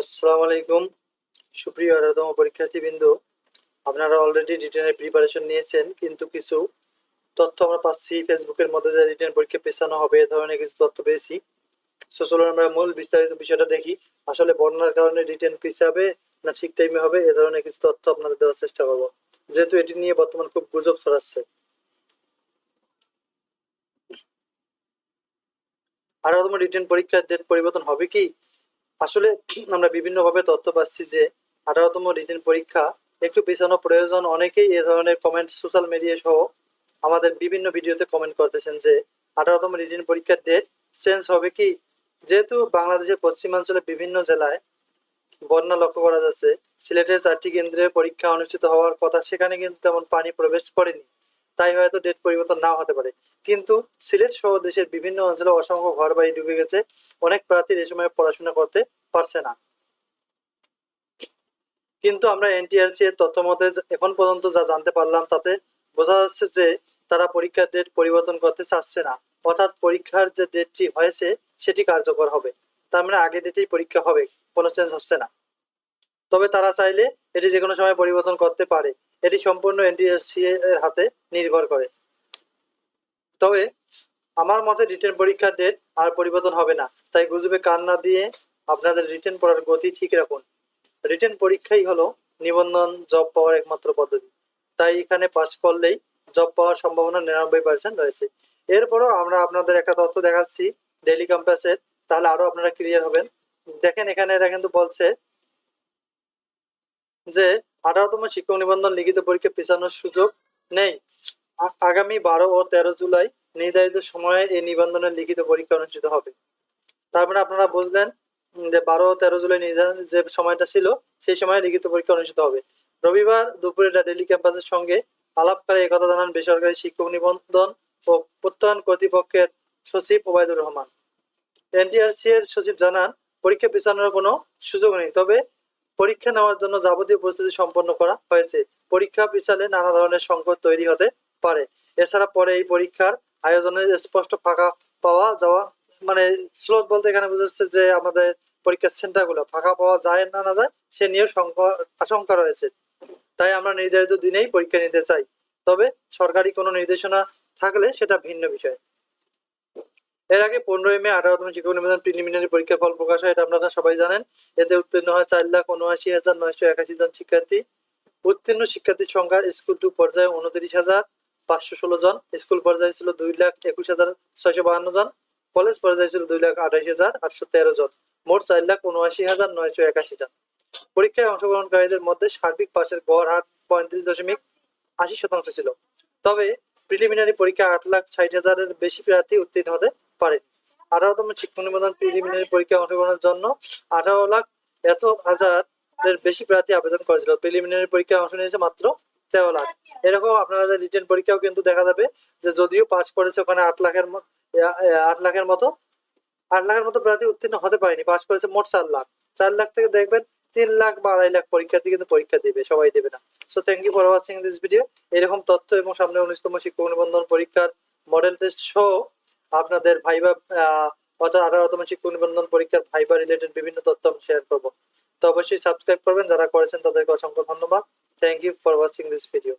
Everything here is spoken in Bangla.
আসসালামু আলাইকুম। সুপ্রিয় আরাতম পরীক্ষার্থীবৃন্দ, আপনারা অলরেডি রিটেনের প্রিপারেশন নিয়েছেন, কিন্তু কিছু তথ্য আমরা পাচ্ছি ফেসবুকের মধ্যে, যে রিটেন পরীক্ষা পেছানো হবে, এ ধরনের কিছু তথ্য পেয়েছি। সো চলুন আমরা মূল বিস্তারিত বিষয়টা দেখি, আসলে বন্যার কারণে রিটেন পিছাবে না ঠিক টাইমে হবে, এ ধরনের কিছু তথ্য আপনাদের দেওয়ার চেষ্টা করব। যেহেতু এটি নিয়ে বর্তমান খুব গুজব ছড়াচ্ছে। আঠারোতম রিটেন পরীক্ষার ডেট পরিবর্তন হবে কি? আসলে আমরা বিভিন্নভাবে তথ্য পাচ্ছি যে আঠারোতম রিটেন পরীক্ষা একটু পেছানো প্রয়োজন। অনেকেই এ ধরনের কমেন্ট সোশ্যাল মিডিয়া সহ আমাদের বিভিন্ন ভিডিওতে কমেন্ট করতেছেন যে আঠারোতম রিটেন পরীক্ষার ডেট চেঞ্জ হবে কি? যেহেতু বাংলাদেশের পশ্চিমাঞ্চলে বিভিন্ন জেলায় বন্যা লক্ষ্য করা যাচ্ছে, সিলেটের চারটি কেন্দ্রে পরীক্ষা অনুষ্ঠিত হওয়ার কথা, সেখানে কিন্তু তেমন পানি প্রবেশ করেনি। তাই হয়তো ডেট পরিবর্তন নাও হতে পারে। কিন্তু সিলেট সহ দেশের বিভিন্ন অঞ্চলে অসংখ্য ঘর বাড়ি ডুবে গেছে, অনেক প্রার্থীর এ সময় পড়াশোনা করতে পারছে না। কিন্তু আমরা এনটিআরসি এর তথ্য মতে এখন পর্যন্ত যা জানতে পারলাম, তাতে বোঝা যাচ্ছে যে তারা পরীক্ষার ডেট পরিবর্তন করতে চাচ্ছে না। অর্থাৎ পরীক্ষার যে ডেটটি হয়েছে, সেটি কার্যকর হবে। তার মানে আগে ডেটেই পরীক্ষা হবে, কোনো চেঞ্জ হচ্ছে না। তবে তারা চাইলে এটি যে কোনো সময় পরিবর্তন করতে পারে। এটি সম্পূর্ণ এনটিএসসি এর হাতে নির্ভর করে। তবে আমার মতে রিটেন পরীক্ষার ডেট আর পরিবর্তন হবে না। তাই গুজবে কান না দিয়ে আপনাদের রিটেন পড়ার গতি ঠিক রাখুন। রিটেন পরীক্ষাই হলো নিবন্ধন জব পাওয়ার একমাত্র পদ্ধতি। তাই এখানে পাস করলেই জব পাওয়ার সম্ভাবনা নিরানব্বই পার্সেন্ট রয়েছে। এরপরও আমরা আপনাদের একটা তথ্য দেখাচ্ছি। ডেলি ক্যাম্পাসের তাহলে আরও আপনারা ক্লিয়ার হবেন। দেখেন এখানে এরা কিন্তু বলছে যে আঠারোতম শিক্ষক নিবন্ধন লিখিত পরীক্ষা পেছানোর সুযোগ নেই। আগামী বারো ও তেরো জুলাই নির্ধারিত সময়ে এই নিবন্ধনের লিখিত পরীক্ষা অনুষ্ঠিত হবে। তার মানে আপনারা বুঝলেন যে বারো তেরো জুলাই নির্ধারণ যে সময়টা ছিল, সেই সময়ে লিখিত পরীক্ষা অনুষ্ঠিত হবে। রবিবার দুপুরে ডেলি ক্যাম্পাসের সঙ্গে আলাপকালে একথা জানান বেসরকারি শিক্ষক নিবন্ধন ও প্রত্যয়ন কর্তৃপক্ষের সচিব ওবায়দুর রহমান। এনটিআরসি এর সচিব জানান, পরীক্ষা পেছানোর কোনো সুযোগ নেই, তবে পরীক্ষা নেওয়ার জন্য যাবতীয় প্রস্তুতি সম্পন্ন করা হয়েছে। পরীক্ষা পিছালে নানা ধরনের সংকট তৈরি হতে পারে। এছাড়া পরে এই পরীক্ষার আয়োজনে স্পষ্ট ফাঁকা পাওয়া যাওয়া মানে স্লোট বলতে এখানে বোঝাচ্ছে যে আমাদের পরীক্ষার সেন্টারগুলো ফাঁকা পাওয়া যায় না না যায়, সে নিয়েও শঙ্কা- আশঙ্কা রয়েছে। তাই আমরা নির্ধারিত দিনেই পরীক্ষা নিতে চাই। তবে সরকারি কোনো নির্দেশনা থাকলে সেটা ভিন্ন বিষয়। এর আগে পনেরোই মে আঠারোতম শিক্ষক নিবন্ধন প্রিলিমিনারি পরীক্ষার ফল প্রকাশ হয়, এটা আপনারা সবাই জানেন। এতে উত্তীর্ণ হয় চার লাখ উনআশি হাজার নয়শো একাশি জন শিক্ষার্থী। উত্তীর্ণ শিক্ষার্থীর সংখ্যা স্কুল টু পর্যায়ে উনত্রিশ হাজার পাঁচশো ষোলো জন, স্কুল পর্যায়ে ছিল দুই লাখ একুশ হাজার ছয়শো বাহান্ন জন, কলেজ পর্যায়ে ছিল দুই লাখ আঠাশ হাজার আটশো তেরো জন, মোট চার লাখ উনআশি হাজার নয়শো একাশি জন। পরীক্ষায় অংশগ্রহণকারীদের মধ্যে সার্বিক পাশের গড় হার পঁয়ত্রিশ দশমিক আশি শতাংশ ছিল। তবে প্রিলিমিনারি পরীক্ষা আট লাখ ষাট হাজারের বেশি প্রার্থী উত্তীর্ণ হতে পারে আঠারোতম শিক্ষক নিবন্ধন প্রিলিমিনারি পরীক্ষায় অংশগ্রহণের জন্য আঠারো লাখ এত হাজারের বেশি প্রার্থী আবেদন করেছিল। প্রিলিমিনারি পরীক্ষায় অংশ নিয়েছে মাত্র তেরো লাখ। এরকম আপনাদের রিটেন পরীক্ষাও কিন্তু দেখা যাবে যে যদিও পাস করেছে ওখানে আট লাখের আট লাখের মতো, আট লাখের মতো প্রার্থী উত্তীর্ণ হতে পারেনি। পাস করেছে মোট চার লাখ। চার লাখ থেকে দেখবেন তিন লাখ বা আড়াই লাখ পরীক্ষার্থী কিন্তু পরীক্ষা দিবে, সবাই দেবে না। So thank you for watching this video এরকম তথ্য এবং সামনে উনিশতম শিক্ষক নিবন্ধন পরীক্ষার মডেল টেস্ট সহ আপনাদের ভাইবা অর্থাৎ আঠারোতম শিক্ষক নিবন্ধন পরীক্ষার ভাইবা রিলেটেড বিভিন্ন তথ্য আমি শেয়ার করব। তো অবশ্যই সাবস্ক্রাইব করবেন, যারা করেছেন তাদেরকে অসংখ্য ধন্যবাদ। Thank you for watching this video